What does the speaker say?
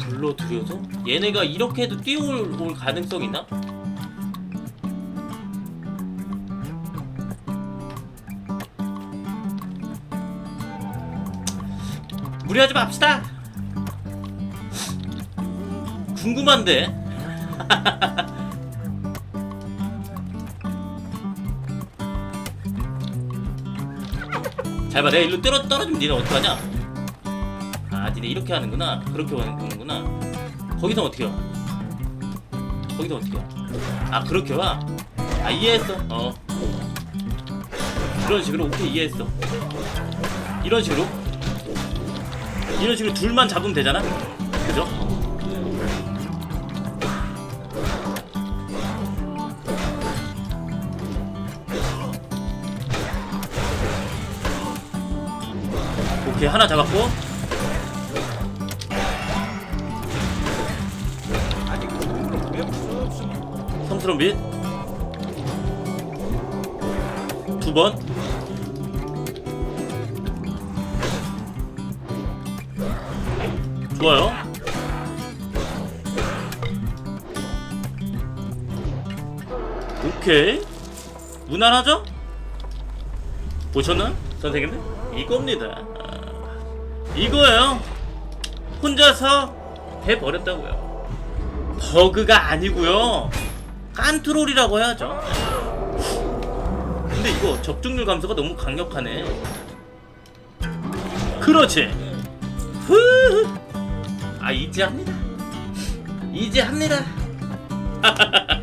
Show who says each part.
Speaker 1: 불러들여서? 얘네가 이렇게 해도 뛰어올 올 가능성 있나? 무리하지 맙시다. 궁금한데. 잘 봐, 내가 일로 떨어 떨어지면 니네 어떡하냐? 아, 니네 이렇게 하는구나. 그렇게 하는구나. 거기서 어떻게 해? 거기서 어떻게 해? 아, 그렇게 와? 아, 이해했어. 어. 이런 식으로 오케이 이해했어. 이런 식으로 이런 식으로 둘만 잡으면 되잖아. 그죠? 오케이 하나 잡았고 성스러운 빛. 두 번. 좋아요. 오케이. 무난하죠? 보셨나요? 선생님들? 이겁니다. 이거예요. 혼자서 해버렸다고요. 버그가 아니고요. 깐트롤이라고 해야죠. 근데 이거 적중률 감소가 너무 강력하네. 그렇지. 후. 아 이제 합니다. 이제 합니다.